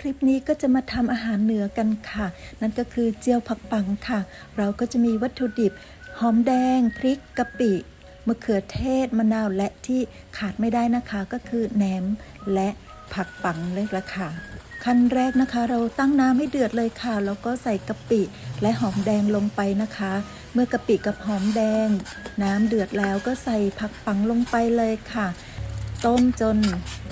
คลิปนี้ก็จะมาทำอาหารเหนือกันค่ะ นั่นก็คือเจียวผักปังค่ะ เราก็จะมีวัตถุดิบ หอมแดง พริกกะปิมะเขือเทศมะนาวและที่ขาดไม่ได้นะคะก็คือแหนมและผักปังเลยละค่ะ ขั้นแรกนะคะ เราตั้งน้ำให้เดือดเลยค่ะ แล้วก็ใส่กะปิและหอมแดงลงไปนะคะ เมื่อกะปิกับหอมแดง น้ำเดือดแล้วก็ใส่ผักปังลงไปเลยค่ะ ต้มจน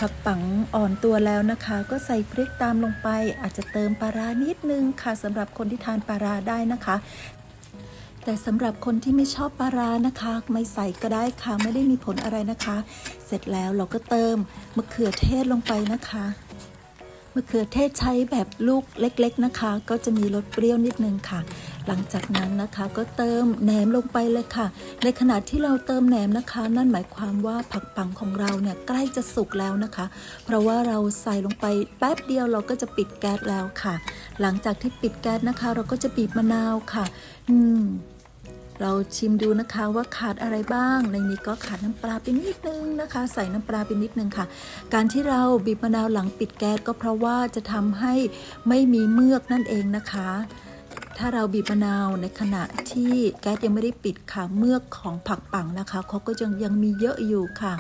ผักปังอ่อนตัวแล้วนะคะ ก็ใส่พริกตามลงไป อาจจะเติมปลาร้านิดนึงค่ะสำหรับคนที่ทานปลาร้าได้นะคะ แต่สำหรับคนที่ไม่ชอบปลาร้านะคะ ไม่ใส่ก็ได้ค่ะไม่ได้มีผลอะไรนะคะ เสร็จแล้วเราก็เติมมะเขือเทศลงไปนะคะะเขือเทศใช้แบบลูกเล็กๆนะคะ ก็จะมีรสเปรี้ยวนิดนึงค่ะ หลังจากนั้นนะคะก็เติมแหนมลงไปเลยค่ะ ในขณะที่เราเติมแหนมนะคะ นั่นหมายความว่าผักปังของเราเนี่ยใกล้จะสุกแล้วนะคะ เพราะว่าเราใส่ลงไปแป๊บเดียวเราก็จะปิดแก๊สแล้วค่ะ หลังจากที่ปิดแก๊สนะคะ เราก็จะบีบมะนาวค่ะ อืม เราชิมดูนะคะว่าขาดอะไรบ้าง ในนี้ก็ขาดน้ำปลาไปนิดนึงนะคะ ใส่น้ำปลาไปนิดนึงค่ะ การที่เราบีบมะนาวหลังปิดแก๊สก็เพราะว่าจะทำให้ไม่มีเมือกนั่นเองนะคะ ถ้าเราบีบมะนาวในขณะที่แก๊สยังไม่ได้ปิดค่ะเมือกของผักปังนะคะเขาก็ยังยังมีเยอะอยู่ค่ะ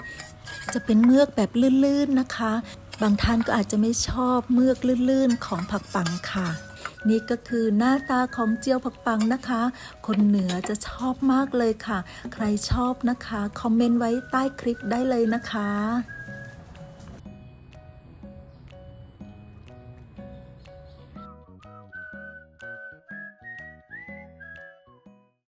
จะเป็นเมือกแบบลื่นๆนะคะ บางท่านก็อาจจะไม่ชอบเมือกลื่นๆของผักปังค่ะ นี่ก็คือหน้าตาของเจียวผักปังนะคะ คนเหนือจะชอบมากเลยค่ะ ใครชอบนะคะ คอมเมนต์ไว้ใต้คลิปได้เลยนะคะ